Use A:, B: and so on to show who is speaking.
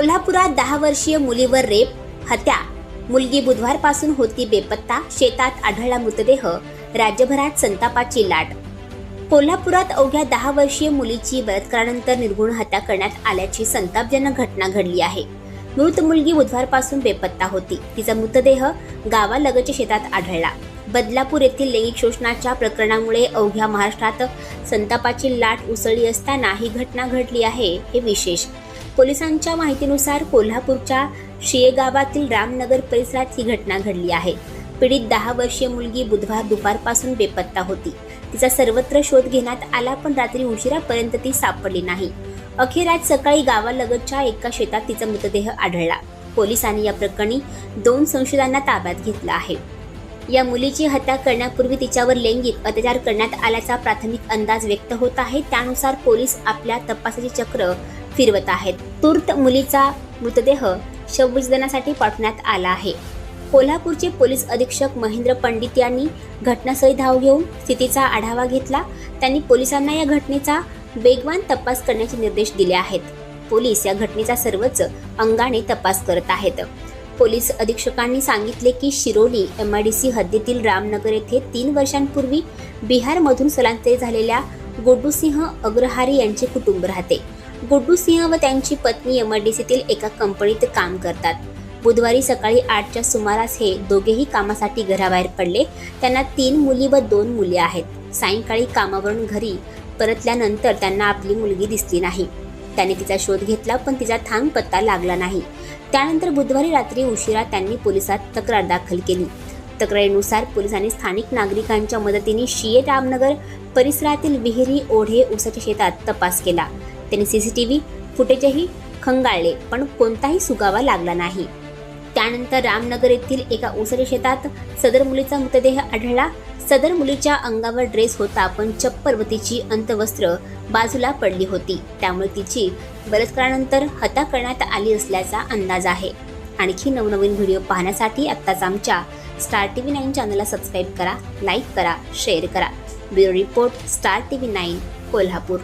A: कोल्हापुरात दहा वर्षीय मुलीवर रेप हत्या. मुलगी बुधवारपासून होती बेपत्ता शेतात आढळला मृतदेह राज्यभरात संतापाची लाट. कोल्हापुरात अवघ्या दहा वर्षीय मुलीची बलात्कारानंतर निर्गुण हत्या करण्यात आल्याची संतापजनक घटना घडली आहे. मृत मुलगी बुधवारपासून बेपत्ता होती. तिचा मृतदेह गावालगतच्या शेतात आढळला. बदलापूर येथील लैंगिक शोषणाच्या प्रकरणामुळे अवघ्या महाराष्ट्रात संतापाची लाट उसळली असताना ही घटना घडली आहे हे विशेष. पोलिसांच्या माहितीनुसार कोल्हापूरच्या शियेगावातील रामनगर परिसरात ही घटना घडली आहे. पीडित दहा वर्षीय मुलगी बुधवार दुपारपासून बेपत्ता होती. तिचा सर्वत्र शोध घेण्यात आला पण रात्री उशिरापर्यंत ती सापडली नाही. अखेर आज सकाळी गावालगतच्या एका शेतात तिचा मृतदेह आढळला. पोलिसांनी या प्रकरणी दोन संशयितांना ताब्यात घेतलं आहे. या मुलीची हत्या करण्यापूर्वी तिच्यावर लैंगिक अत्याचार करण्यात आल्याचा प्राथमिक अंदाज व्यक्त होत आहे. त्यानुसार पोलीस आपल्या तपासाचे चक्र फिरवत आहेत. तूर्त मुलीचा मृतदेह शवविच्छेदनासाठी पाठवण्यात आला आहे. कोल्हापूरचे पोलीस अधीक्षक महेंद्र पंडित यांनी घटनास्थळी धाव घेऊन स्थितीचा आढावा घेतला. त्यांनी पोलिसांना या घटनेचा वेगवान तपास करण्याचे निर्देश दिले आहेत. पोलीस या घटनेचा सर्वच अंगाने तपास करत आहेत. पोलीस अधीक्षकांनी सांगितले की Shiroli M I D C हद्दीतील रामनगर येथे तीन वर्षांपूर्वी बिहारमधून स्थलांतरित झालेल्या गोडूसिंह अग्रहारी यांचे कुटुंब राहते. गुड्डू सिंह व त्यांची पत्नी एमआरडीसीतील एका कंपनीत काम करतात. बुधवारी सकाळी आठच्या सुमारास हे दोघेही कामासाठी घराबाहेर पडले. त्यांना तीन मुली व दोन मुले आहेत. सायंकाळी कामावरून घरी परतल्यानंतर त्यांना आपली मुलगी दिसली नाही. त्याने तिचा शोध घेतला पण तिचा थांग पत्ता लागला नाही. त्यानंतर बुधवारी रात्री उशिरा त्यांनी पोलिसात तक्रार दाखल केली. तक्रारीनुसार पोलिसांनी स्थानिक नागरिकांच्या मदतीने शिये रामनगर परिसरातील विहिरी ओढे उसाच्या शेतात तपास केला. त्यांनी सीसीटीव्ही फुटेजही खंगाळले पण कोणताही सुगावा लागला नाही. त्यानंतर रामनगर येथील एका ऊसाच्या शेतात सदर मुलीचा मृतदेह आढळला. सदर मुलीच्या अंगावर ड्रेस होता पण चप्पल व तिची अंतवस्त्र बाजूला पडली होती. त्यामुळे तिची बलात्कारानंतर हत्या करण्यात आली असल्याचा अंदाज आहे. आणखी नवनवीन व्हिडिओ पाहण्यासाठी आत्ताच आमच्या स्टार टी व्ही नाईन चॅनलला सबस्क्राईब करा लाईक करा शेअर करा. Bureau report Star T V nine Kolhapur.